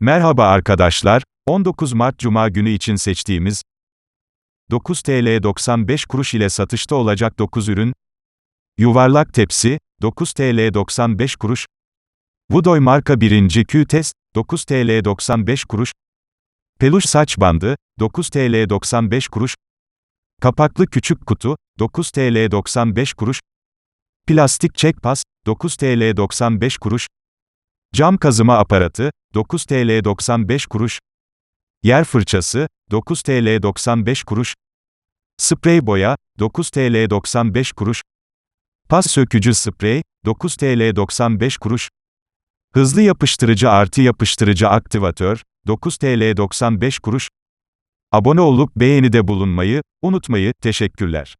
Merhaba arkadaşlar, 19 Mart Cuma günü için seçtiğimiz 9 TL 95 kuruş ile satışta olacak 9 ürün, yuvarlak tepsi, 9 TL 95 kuruş, Vudoy marka 1. Q-Test, 9 TL 95 kuruş, peluş saç bandı, 9 TL 95 kuruş, kapaklı küçük kutu, 9 TL 95 kuruş, plastik çekpas, 9 TL 95 kuruş, Cam kazıma aparatı, 9 TL 95 kuruş. Yer fırçası, 9 TL 95 kuruş. Sprey boya, 9 TL 95 kuruş. Pas sökücü sprey, 9 TL 95 kuruş. Hızlı yapıştırıcı artı yapıştırıcı aktivatör, 9 TL 95 kuruş. Abone olup beğenide bulunmayı unutmayı, teşekkürler.